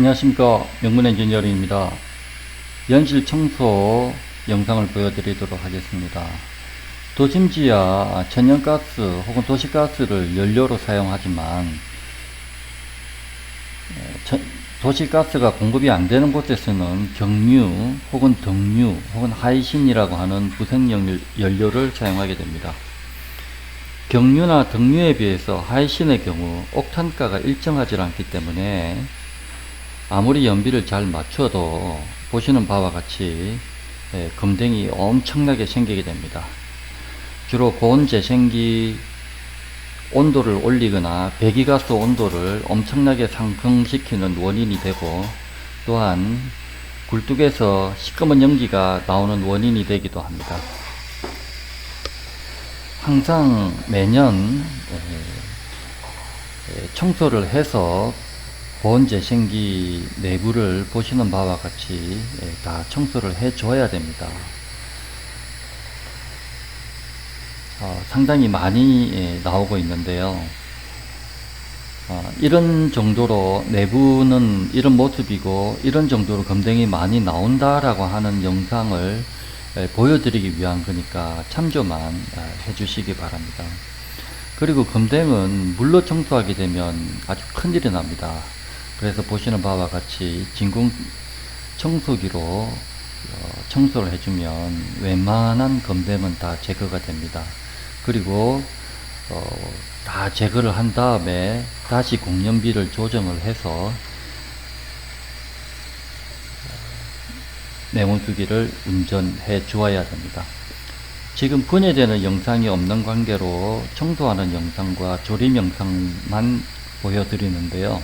안녕하십니까 명문 엔지니어링입니다. 연실 청소 영상을 보여드리도록 하겠습니다. 도심지야 천연가스 혹은 도시가스를 연료로 사용하지만 에, 천- 도시가스가 공급이 안 되는 곳에서는 경유 혹은 등유 혹은 하이신이라고 하는 부생연료를 사용하게 됩니다. 경유나 등유에 비해서 하이신의 경우 옥탄가가 일정하지 않기 때문에 아무리 연비를 잘 맞춰도 보시는 바와 같이 예, 금댕이 엄청나게 생기게 됩니다. 주로 고온 재생기 온도를 올리거나 배기가스 온도를 엄청나게 상승시키는 원인이 되고 또한 굴뚝에서 시꺼먼 연기가 나오는 원인이 되기도 합니다. 항상 매년 에, 에, 청소를 해서 보온 재생기 내부를 보시는 바와 같이 에, 다 청소를 해 줘야 됩니다. 어, 상당히 많이 예, 나오고 있는데요. 어, 이런 정도로 내부는 이런 모습이고 이런 정도로 검댕이 많이 나온다라고 하는 영상을 에, 보여드리기 위한 거니까 참조만 아, 해주시기 바랍니다. 그리고 검댕은 물로 청소하게 되면 아주 큰일이 납니다. 그래서 보시는 바와 같이 진공 청소기로 어, 청소를 해주면 웬만한 검댕은 다 제거가 됩니다. 그리고 어, 다 제거를 한 다음에 다시 공연비를 조정을 해서 내문수기를 운전해 주어야 됩니다. 지금 분해되는 영상이 없는 관계로 청소하는 영상과 조림 영상만 보여드리는데요.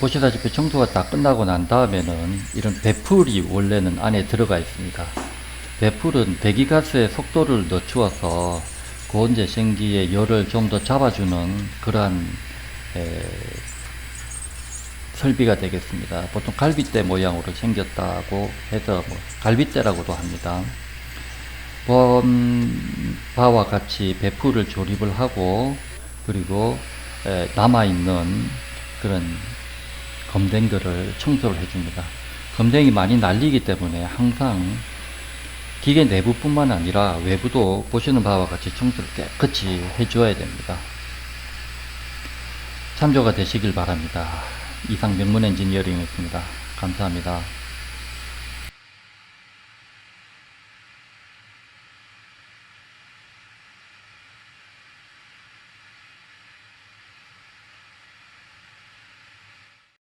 보시다시피 청소가 다 끝나고 난 다음에는 이런 배풀이 원래는 안에 들어가 있습니다. 배풀은 배기가스의 속도를 늦추어서 고온재 생기의 열을 좀 더 잡아주는 그러한 에, 설비가 되겠습니다. 보통 갈빗대 모양으로 생겼다고 해서 뭐 갈빗대라고도 합니다. 본 바와 같이 배풀을 조립을 하고 그리고 에, 남아 있는 그런 검댕들을 청소를 해줍니다. 검댕이 많이 날리기 때문에 항상 기계 내부뿐만 아니라 외부도 보시는 바와 같이 청소를 깨끗이 해줘야 됩니다. 참조가 되시길 바랍니다. 이상 명문 엔지니어링이었습니다. 감사합니다.